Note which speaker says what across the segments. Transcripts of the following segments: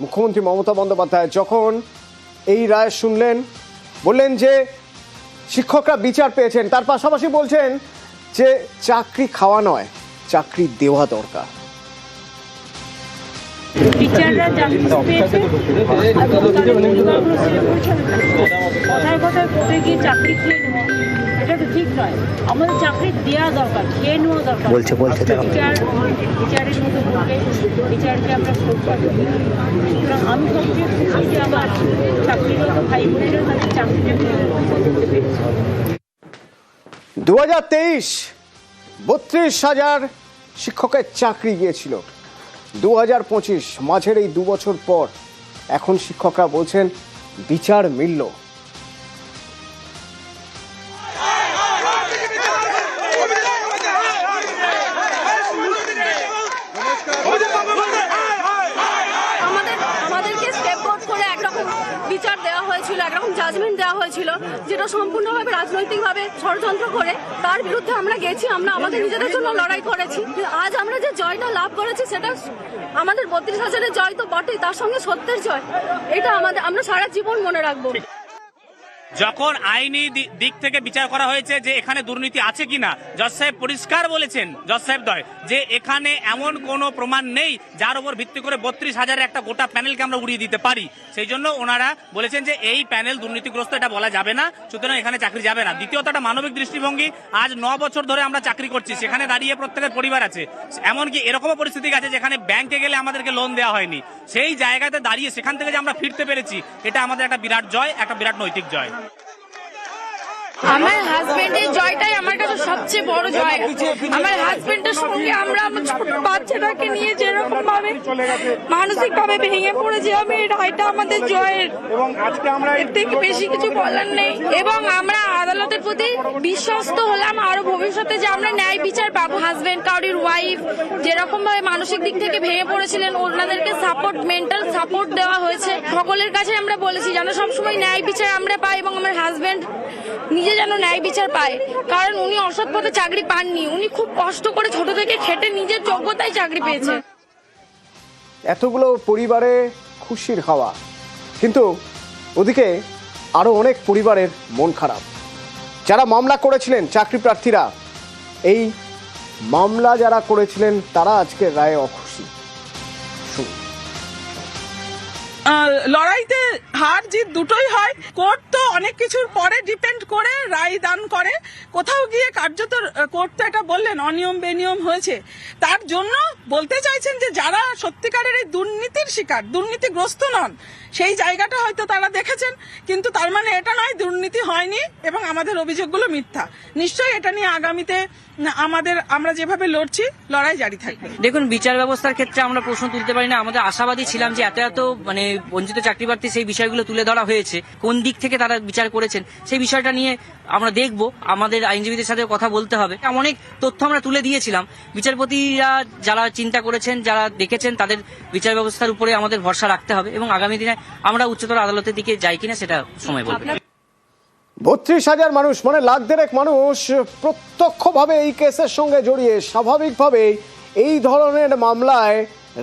Speaker 1: মুখ্যমন্ত্রী মমতা বন্দ্যোপাধ্যায় যখন এই রায় শুনলেন, বললেন যে শিক্ষকরা বিচার পেয়েছেন, তার পাশাপাশি বলছেন যে চাকরি খাওয়া নয়, চাকরি দেওয়া দরকার।
Speaker 2: টিচাররা জাস্টিস পেয়েছে আর কথায় কথায় কোর্টে গিয়ে চাকরি খেয়ে নেওয়া এটা তো ঠিক নয়। আমাদের চাকরি দেওয়া দরকার খেয়ে নেওয়া দরকার।
Speaker 3: বলছে, বলছে তারা।
Speaker 2: টিচার টিচারের মতো বলবে টিচারকে আমরা সুতরাং আমি সবচেয়ে খুশি যে আমার চাকরিরত ভাই বোনেরা তাদের চাকরিটা
Speaker 1: দু হাজার তেইশ বত্রিশ হাজার শিক্ষকের চাকরি গিয়েছিল। দু হাজার পঁচিশ, মাঝের এই দু বছর পর এখন শিক্ষকরা বলছেন বিচার মিলল।
Speaker 4: বিচার দেওয়া হয়েছিল একরকম জাজমেন্ট দেওয়া হয়েছিল, যেটা সম্পূর্ণভাবে রাজনৈতিকভাবে ষড়যন্ত্র করে। তার বিরুদ্ধে আমরা গেছি, আমরা আমাদের নিজেদের জন্য লড়াই করেছি। আজ আমরা যে জয়টা লাভ করেছি, সেটা আমাদের বত্রিশ হাজারের জয় তো বটেই, তার সঙ্গে সত্যের জয়। এটা আমাদের, আমরা সারা জীবন মনে রাখব।
Speaker 5: যখন আইনি দিক থেকে বিচার করা হয়েছে যে এখানে দুর্নীতি আছে কিনা, জজ সাহেব পরিষ্কার বলেছেন, জজ সাহেব দয় যে এখানে এমন কোনো প্রমাণ নেই যার উপর ভিত্তি করে বত্রিশ হাজারের একটা গোটা প্যানেলকে আমরা উড়িয়ে দিতে পারি। সেই জন্য ওনারা বলেছেন যে এই প্যানেল দুর্নীতিগ্রস্ত, এটা বলা যাবে না, সুতরাং এখানে চাকরি যাবে না। দ্বিতীয়ত একটা মানবিক দৃষ্টিভঙ্গি, আজ ন বছর ধরে আমরা চাকরি করছি, সেখানে দাঁড়িয়ে প্রত্যেকের পরিবার আছে। এমনকি এরকমও পরিস্থিতি আছে যেখানে ব্যাংকে গেলে আমাদেরকে লোন দেওয়া হয়নি। সেই জায়গাতে দাঁড়িয়ে সেখান থেকে যে আমরা ফিরতে পেরেছি, এটা আমাদের একটা বিরাট জয়, একটা বিরাট নৈতিক জয়।
Speaker 4: আমার হাজবেন্ডের জয়টাই আমার কাছে সবচেয়ে বড় জয়। আমার হাজবেন্ডের সঙ্গে আমরা আমার ছোট বাচ্চাটাকে নিয়ে যেরকম ভাবে মানসিক ভাবে ভেঙে পড়েছি, আমি রায়টা আমাদের জয়ের। এর থেকে বেশি কিছু বলার নেই। এবং আমরা প্রতি বিশ্বস্ত হলাম, আরও ভবিষ্যতে যে আমরা ন্যায় বিচার পাবো। হাজবেন্ড কাউরির ওয়াইফ যেরকম ভাবে মানসিক দিক থেকে ভেঙে পড়েছিলেন, ওনাদেরকে সাপোর্ট মেন্টাল সাপোর্ট দেওয়া হয়েছে। সকলের কাছে আমরা বলেছি, যেন সবসময় ন্যায় বিচার আমরা পাই এবং আমার হাজবেন্ড নিজে যেন ন্যায় বিচার পায়। কারণ উনি অসৎ পথে চাকরি পাননি, উনি খুব কষ্ট করে ছোট থেকে খেটে নিজের যোগ্যতায় চাকরি পেয়েছে।
Speaker 1: এতগুলো পরিবারে খুশির হাওয়া, কিন্তু ওদিকে আরও অনেক পরিবারের মন খারাপ। যারা মামলা করেছিলেন চাকরি প্রার্থীরা এই মামলা যারা করেছিলেন তারা আজকের রায়ে অখুশি
Speaker 6: লড়াইতে হার জিত দুটোই হয়। কোর্ট তো অনেক কিছুর পরে ডিপেন্ড করে রায় দান করে। কোথাও গিয়ে কার্যত কোর্ট তো এটা বললেন, অনিয়ম বেনিয়ম হয়েছে। তার জন্য বলতে চাইছেন যে, যারা সত্যিকারের এই দুর্নীতির শিকার, দুর্নীতিগ্রস্ত নন, সেই জায়গাটা হয়তো তারা দেখেছেন। কিন্তু তার মানে এটা নয়, দুর্নীতি হয়নি এবং আমাদের অভিযোগগুলো মিথ্যা। নিশ্চয়ই এটা নিয়ে আগামীতে উম, আমাদের আমরা যেভাবে লড়ছি লড়াই জারি থাকবে।
Speaker 3: দেখুন বিচার ব্যবস্থার ক্ষেত্রে আমরা প্রশ্ন তুলতে পারি না। আমাদের আশাবাদী ছিলাম যে এত এত মানে বঞ্চিত চাকরি প্রার্থী সেই বিষয়গুলো তুলে ধরা হয়েছে। কোন দিক থেকে তারা বিচার করেছেন সেই বিষয়টা নিয়ে আমরা দেখব। আমাদের আইনজীবীদের সাথে কথা বলতে হবে। অনেক তথ্য আমরা তুলে দিয়েছিলাম। বিচারপতিরা যারা চিন্তা করেছেন যারা দেখেছেন তাদের বিচার ব্যবস্থার উপরে আমাদের ভরসা রাখতে হবে এবং আগামী দিনে আমরা উচ্চতর আদালতের দিকে যাই কিনা সেটা সময় বলবে।
Speaker 1: বত্রিশ হাজার মানুষ মানে লাখ দেড়েক মানুষ প্রত্যক্ষভাবে এই কেসের সঙ্গে জড়িয়ে স্বাভাবিকভাবে এই ধরনের মামলায়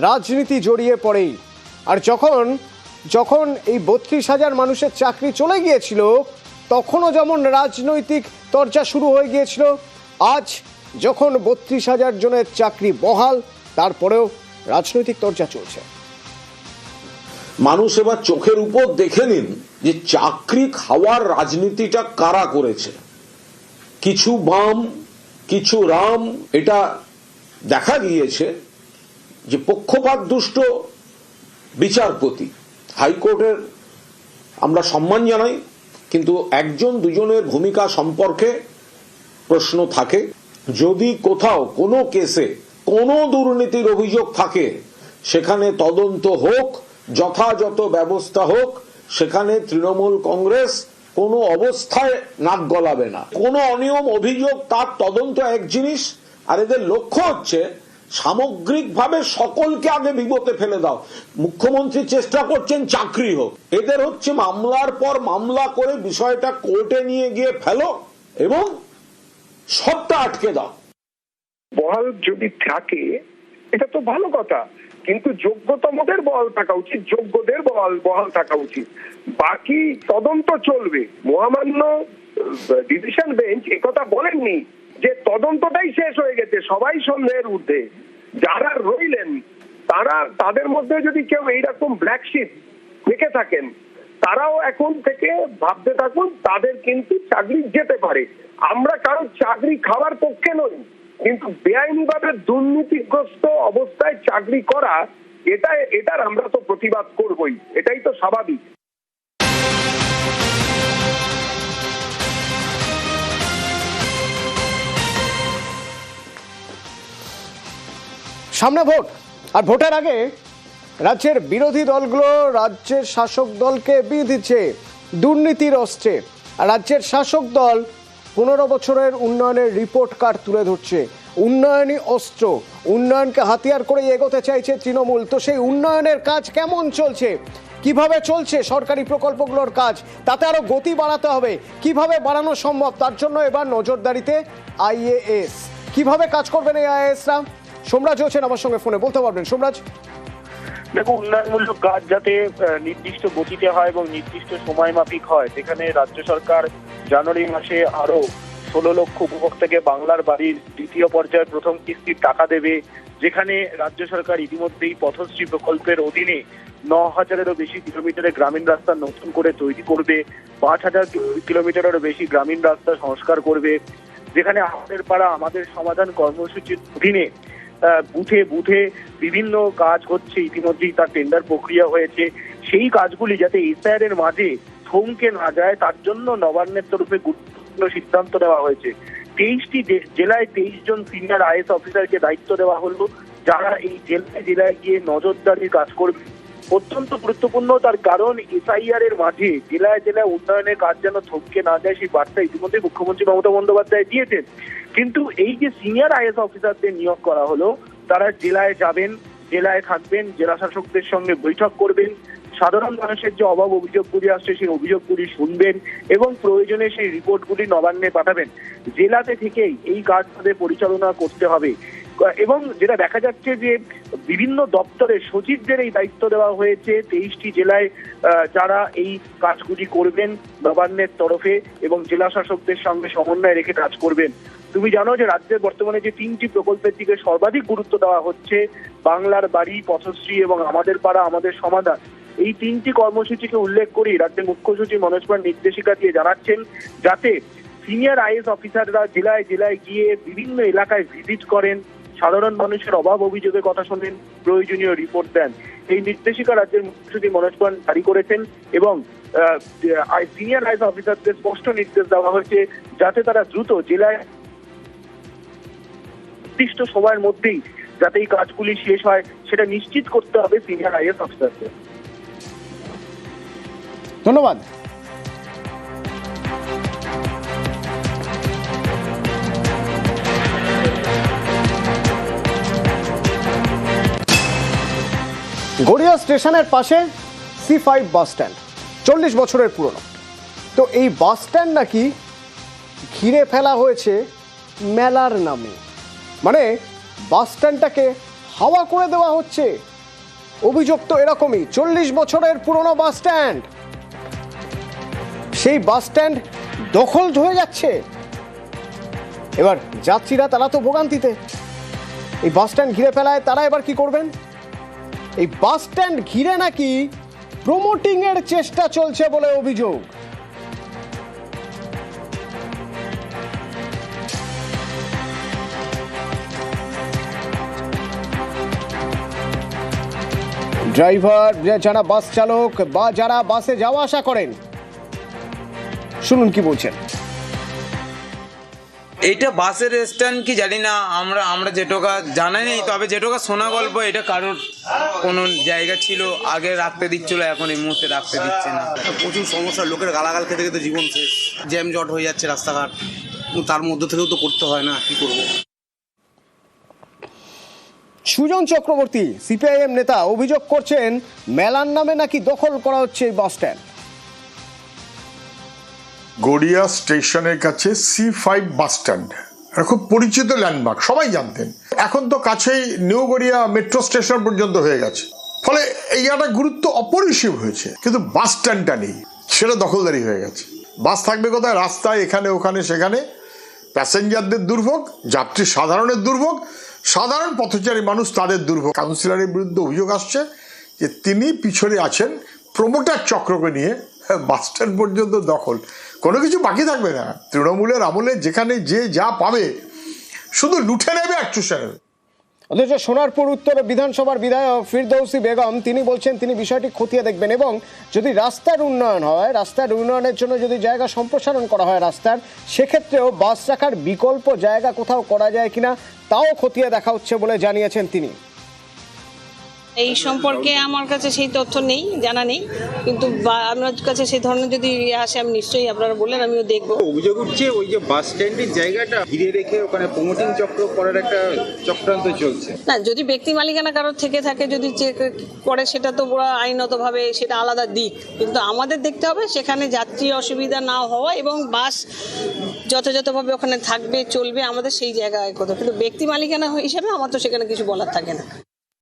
Speaker 1: রাজনীতি জড়িয়ে পড়েই। আর যখন যখন এই বত্রিশ হাজার মানুষের চাকরি চলে গিয়েছিল, তখনও যেমন রাজনৈতিক চর্চা শুরু হয়ে গিয়েছিল, আজ যখন বত্রিশ হাজার জনের চাকরি বহাল, তারপরেও রাজনৈতিক চর্চা চলছে।
Speaker 7: মানুষ এবার চোখের উপর দেখে নিন যে চাকরি খাওয়ার রাজনীতিটা কারা করেছে? কিছু বাম, কিছু রাম, এটা দেখা গিয়েছে যে পক্ষপাত দুষ্ট বিচারপতি। হাইকোর্টের আমরা সম্মান জানাই, কিন্তু একজন দুজনের ভূমিকা সম্পর্কে প্রশ্ন থাকে। যদি কোথাও কোনো কেসে কোনো দুর্নীতির অভিযোগ থাকে, সেখানে তদন্ত হোক, যথাযথ ব্যবস্থা হোক সেখানে তৃণমূল কংগ্রেস কোনো অবস্থায় নাক গলাবে না। কোনো অনিয়ম, অভিযোগ, তার তদন্ত এক জিনিস। আর এদের লক্ষ্য হচ্ছে সামগ্রিকভাবে সকলকে আগে বিপদে ফেলে দাও। মুখ্যমন্ত্রী চেষ্টা করছেন চাকরি হোক। এদের হচ্ছে মামলার পর মামলা করে বিষয়টা কোর্টে নিয়ে গিয়ে ফেলো এবং সবটা আটকে দাও।
Speaker 8: বহাল যদি থাকে, এটা তো ভালো কথা। কিন্তু যোগ্যতমদের বহাল থাকা উচিত, যোগ্যদের বহাল বহাল থাকা উচিত। বাকি তদন্ত চলবে। মহামান্য ডিভিশন বেঞ্চ একথা বলেননি যে তদন্তটাই শেষ হয়ে গেছে, সবাই সন্দেহের ঊর্ধ্বে। যারা রইলেন, তারা, তাদের মধ্যে যদি কেউ এইরকম ব্ল্যাক শিপ থেকে থাকেন, তারাও এখন থেকে ভাবতে থাকুন, তাদের কিন্তু চাকরি যেতে পারে। আমরা কারও চাকরি খাওয়ার পক্ষে নই। কিন্তু বেআইনিভাবে দুর্নীতিগ্রস্ত অবস্থায় চাকরি করা, এটা, এটার আমরা তো প্রতিবাদ করবই। এটাই তো স্বাভাবিক।
Speaker 1: সামনে ভোট, আর ভোটের আগে রাজ্যের বিরোধী দলগুলো রাজ্যের শাসক দলকে বিয়ে দিচ্ছে দুর্নীতির অস্ত্রে। আর রাজ্যের শাসক দল পনেরো বছরের উন্নয়নের রিপোর্ট কার্ড তুলে ধরছে। উন্নয়নী অস্ত্র। উন্নয়নকে হাতিয়ার করে এগোতে চাইছে তৃণমূল। তো সেই উন্নয়নের কাজ কেমন চলছে? কীভাবে চলছে সরকারি প্রকল্পগুলোর কাজ? তাতে আরও গতি বাড়াতে হবে। কীভাবে বাড়ানো সম্ভব? তার জন্য এবার নজরদারিতে আইএএস। কীভাবে কাজ করবেন এই আইএএসরা? সোমরাজ হচ্ছেন আমার সঙ্গে ফোনে। বলতে পারবেন, সোমরাজ?
Speaker 9: দেখো, উন্নয়নমূলক কাজ যাতে নির্দিষ্ট গতিতে হয় এবং নির্দিষ্ট সময় মাফিক হয়, সেখানে রাজ্য সরকার জানুয়ারি মাসে আরও ষোলো লক্ষ উপভোক্তাকে বাংলার বাড়ির দ্বিতীয় পর্যায়ের প্রথম কিস্তির টাকা দেবে, যেখানে রাজ্য সরকার ইতিমধ্যেই পথশ্রী প্রকল্পের অধীনে ন হাজারেরও বেশি কিলোমিটারের গ্রামীণ রাস্তা নতুন করে তৈরি করবে, পাঁচ হাজার কিলোমিটারেরও বেশি গ্রামীণ রাস্তা সংস্কার করবে, যেখানে আমাদের পাড়া, আমাদের সমাধান কর্মসূচির অধীনে বুথে বুথে বিভিন্ন কাজ হচ্ছে। ইতিমধ্যেই তার টেন্ডার প্রক্রিয়া হয়েছে। সেই কাজগুলি যাতে এসআইআর এর মাঝে থমকে না যায়, তার জন্য নবান্নের তরফে গুরুত্বপূর্ণ সিদ্ধান্ত নেওয়া হয়েছে। তেইশটি জেলায় তেইশ জন সিনিয়র আইএস অফিসারকে দায়িত্ব দেওয়া হলো, যারা এই জেলায় জেলায় গিয়ে নজরদারির কাজ করবে। অত্যন্ত গুরুত্বপূর্ণ তার কারণ এসআইআর এর মাঝে জেলায় জেলায় উন্নয়নের কাজ যেন থমকে না যায়, সেই বার্তা ইতিমধ্যে মুখ্যমন্ত্রী মমতা বন্দ্যোপাধ্যায় দিয়েছেন। কিন্তু এই যে সিনিয়র আইএস অফিসারদের নিয়োগ করা হলো, তারা জেলায় যাবেন, জেলায় থাকবেন, জেলা শাসকদের সঙ্গে বৈঠক করবেন সাধারণ মানুষের যে অভাব অভিযোগগুলি আসছে, সেই অভিযোগগুলি শুনবেন এবং প্রয়োজনে সেই রিপোর্টগুলি নবান্নে পাঠাবেন। জেলাতে থেকেই এই কাজ তাদের পরিচালনা করতে হবে। এবং যেটা দেখা যাচ্ছে যে বিভিন্ন দপ্তরের সচিবদের এই দায়িত্ব দেওয়া হয়েছে, তেইশটি জেলায় যারা এই কাজগুলি করবেন নবান্নের তরফে এবং জেলা শাসকদের সঙ্গে সমন্বয় রেখে কাজ করবেন। তুমি জানো যে রাজ্যের বর্তমানে যে তিনটি প্রকল্পের দিকে সর্বাধিক গুরুত্ব দেওয়া হচ্ছে, বাংলার বাড়ি, পথশ্রী এবং আমাদের পাড়া, আমাদের সমাধান এই তিনটি কর্মসূচিকে উল্লেখ করি রাজ্যের মুখ্য সচিব মনোজ পাল নির্দেশিকা দিয়ে জানাচ্ছেন যাতে সিনিয়র আইএস অফিসাররা জেলায় জেলায় গিয়ে বিভিন্ন এলাকায় ভিজিট করেন, সাধারণ মানুষের অভাব অভিযোগের কথা শোনেন, প্রয়োজনীয় রিপোর্ট দেন। এই নির্দেশিকা রাজ্যের মুখ্য সচিব মনোজ পাল জারি করেছেন এবং সিনিয়র আইএস অফিসারদের স্পষ্ট নির্দেশ দেওয়া হয়েছে যাতে তারা দ্রুত জেলায় নির্দিষ্ট সময়ের মধ্যেই যাতে এই কাজগুলি শেষ হয়, সেটা নিশ্চিত করতে হবে সিনিয়র আইএস অফিসারদের।
Speaker 1: ধন্যবাদ। গড়িয়া স্টেশনের পাশে সি ফাইভ বাস স্ট্যান্ড চল্লিশ বছরের পুরনো। তো এই বাস স্ট্যান্ড নাকি ঘিরে ফেলা হয়েছে মেলার নামে। মানে বাস স্ট্যান্ডটাকে হাওয়া করে দেওয়া হচ্ছে। অভিযোগ তো এরকমই চল্লিশ বছরের পুরনো বাস স্ট্যান্ড সেই বাস স্ট্যান্ড দখল হয়ে যাচ্ছে। এবার যাত্রীরা তারা তো ভোগান্তিতে। এই বাস স্ট্যান্ড ঘিরে ফেলায় তারা এবার কি করবেন? এই বাস স্ট্যান্ড ঘিরে নাকি প্রমোটিং এর চেষ্টা চলছে বলে অভিযোগ। ড্রাইভার, যারা বাস চালক বা যারা বাসে যাওয়া আসা করেন শুনুন কি বলছেন।
Speaker 10: এইটা বাসের স্ট্যান্ড কি জানি না আমরা আমরা যেটোকা জানা নেই তবে যেটোকা শোনা গল্প এটা কারোর কোনো জায়গা ছিল আগে রাখতে দিচ্ছিল এখন এই মুহূর্তে রাখতে দিচ্ছে না।
Speaker 11: প্রচুর সমস্যা লোকের গালাগাল খেতে খেতে জীবন শেষ জ্যাম জট হয়ে যাচ্ছে রাস্তাঘাট তার মধ্যে থেকেও তো করতে হয় না কি করব?
Speaker 1: সুজন চক্রবর্তী সিপিআইএম নেতা অভিযোগ করছেন মেলার নামে নাকি দখল করা হচ্ছে এই বাস স্ট্যান্ড
Speaker 12: গড়িয়া স্টেশনের কাছে সি ফাইভ বাস স্ট্যান্ড
Speaker 7: খুব পরিচিত ল্যান্ডমার্ক সবাই জানতেন। এখন তো কাছেই নিউ গড়িয়া মেট্রো স্টেশন পর্যন্ত হয়ে গেছে। ফলে এই জায়গাটা গুরুত্ব অপরিসীম হয়েছে। কিন্তু বাস স্ট্যান্ডটা নেই, সেটা দখলদারি হয়ে গেছে। বাস থাকবে কোথায়? রাস্তায় এখানে, ওখানে, সেখানে। প্যাসেঞ্জারদের দুর্ভোগ, যাত্রী সাধারণের দুর্ভোগ, সাধারণ পথচারী মানুষ তাদের দুর্ভোগ। কাউন্সিলরের বিরুদ্ধে অভিযোগ আসছে যে তিনি পিছনে আছেন প্রমোটার চক্রকে নিয়ে। বাস স্ট্যান্ড পর্যন্ত দখল। কোনো কিছু বাকি থাকবে না। তৃণমূলের আমলে যেখানে যে যা পাবে, শুধু লুঠে নেবে আর চুষে
Speaker 1: অথচ সোনারপুর উত্তর বিধানসভার বিধায়ক ফিরদৌসি বেগম, তিনি বলছেন তিনি বিষয়টি খতিয়ে দেখবেন এবং যদি রাস্তার উন্নয়ন হয়, রাস্তার উন্নয়নের জন্য যদি জায়গা সম্প্রসারণ করা হয় রাস্তার, সেক্ষেত্রেও বাস রাখার বিকল্প জায়গা কোথাও করা যায় কিনা, তাও খতিয়ে দেখা হচ্ছে বলে জানিয়েছেন তিনি।
Speaker 13: এই সম্পর্কে আমার কাছে সেই তথ্য নেই জানা নেই। কিন্তু আপনার কাছে সেই ধরনের যদি ইয়ে আসে আমি নিশ্চয়ই আপনারা বললেন আমিও দেখব।
Speaker 14: অভিযোগ উঠছে ওই যে বাস স্ট্যান্ডের জায়গাটা ঘিরে রেখে ওখানে প্রমোটিং চক্র করার একটা চক্রান্ত চলছে।
Speaker 13: না যদি ব্যক্তি মালিকানা কারোর থেকে থাকে যদি চেক করে সেটা তো পুরো আইনতভাবে সেটা আলাদা দিক। কিন্তু আমাদের দেখতে হবে সেখানে যাত্রী অসুবিধা না হওয়া এবং বাস যথাযথভাবে ওখানে থাকবে চলবে আমাদের সেই জায়গায় কথা কিন্তু ব্যক্তি মালিকানা হিসেবে আমার তো সেখানে কিছু বলার থাকে না।